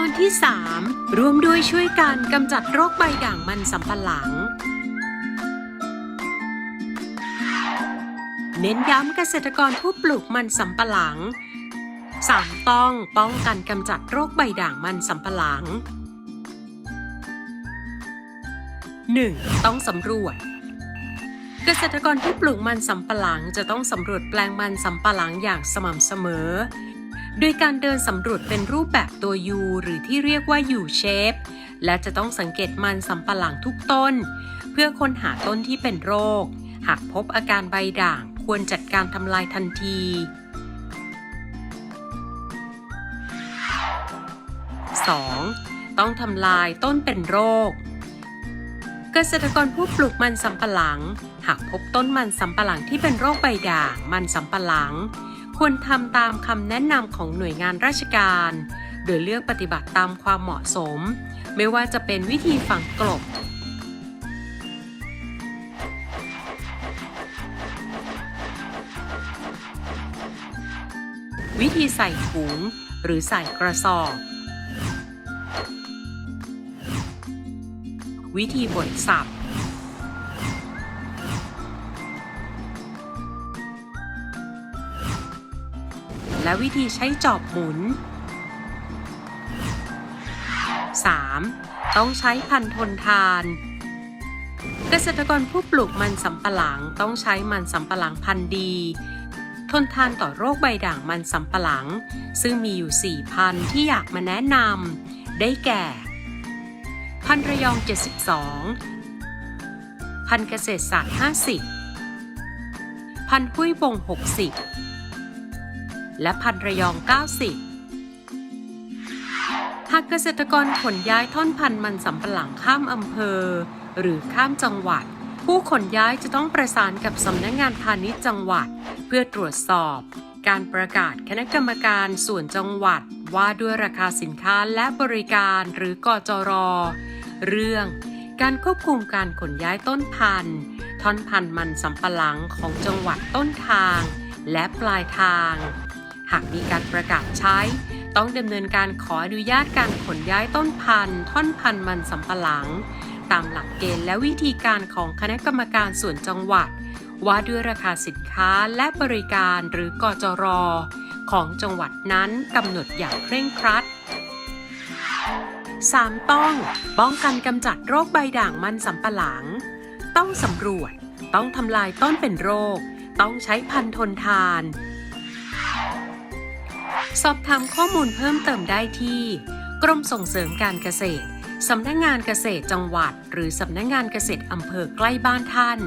ตอนที่ 3 ร่วมด้วยช่วยกันกำจัดโรคใบด่างมันสำปะหลัง เน้นย้ำเกษตรกรผู้ปลูกมันสำปะหลัง 3 ต้องป้องกันกำจัดโรคใบด่างมันสำปะหลัง 1. ต้องสำรวจ เกษตรกรที่ปลูกมันสำปะหลังจะต้องสำรวจแปลงมันสำปะหลังอย่างสม่ำเสมอ โดยการเดินสำรวจเป็นรูปแบบตัว U หรือที่เรียกว่า U shape และจะต้องสังเกตมันสำปะหลังทุกต้น เพื่อค้นหาต้นที่เป็นโรค หากพบอาการใบด่างควรจัดการทำลายทันที 2. ต้องทำลายต้นเป็นโรค เกษตรกรผู้ปลูกมันสำปะหลัง หากพบต้นมันสำปะหลังที่เป็นโรคใบด่างมันสำปะหลัง ควรทำตามคำแนะนำของหน่วยงานราชการ โดยเลือกปฏิบัติตามความเหมาะสม ไม่ว่าจะเป็นวิธีฝังกลบ วิธีใส่ถุงหรือใส่กระสอบ วิธีบดสับ และวิธีใช้จอบหมุน 3. ต้องใช้พันธุ์ทนทาน เกษตรกรผู้ปลูกมันสำปะหลังต้องใช้มันสำปะหลังพันธุ์ดี ทนทานต่อโรคใบด่างมันสำปะหลัง ซึ่งมีอยู่ 4 พันธุ์ที่อยากมาแนะนำได้แก่ พันธุ์ระยอง 72 พันธุ์เกษตรศาสตร์ 50 พันธุ์หุ้ยบง 60 และพันธุ์ระยอง 90 หากเกษตรกรขนย้ายท่อนพันธุ์มันสำปะหลังข้ามอำเภอ หรือข้ามจังหวัด ผู้ขนย้ายจะต้องประสานกับสำนักงานพาณิชย์จังหวัด เพื่อตรวจสอบ การประกาศคณะกรรมการส่วนจังหวัดว่าด้วยราคาสินค้าและบริการหรือกจร เรื่องการควบคุมการขนย้ายต้นพันธุ์ท่อนพันธุ์มันสำปะหลังของจังหวัดต้นทาง และปลายทาง หากมีการประกาศใช้ ต้องดำเนินการขออนุญาตการขนย้ายต้นพันธุ์ท่อนพันธุ์มันสำปะหลัง ตามหลักเกณฑ์และวิธีการของคณะกรรมการส่วนจังหวัด ว่าด้วยราคาสินค้าและบริการหรือกจร ของจังหวัดนั้นกำหนดอย่างเคร่งครัด 3. ต้องป้องกันกำจัดโรคใบด่างมันสำปะหลัง ต้องสำรวจ ต้องทำลายต้นเป็นโรค ต้องใช้พันธุ์ทนทาน สอบถามข้อมูลเพิ่มเติมได้ที่ กรมส่งเสริมการเกษตร สำนักงานเกษตรจังหวัด หรือสำนักงานเกษตรอำเภอใกล้บ้านท่าน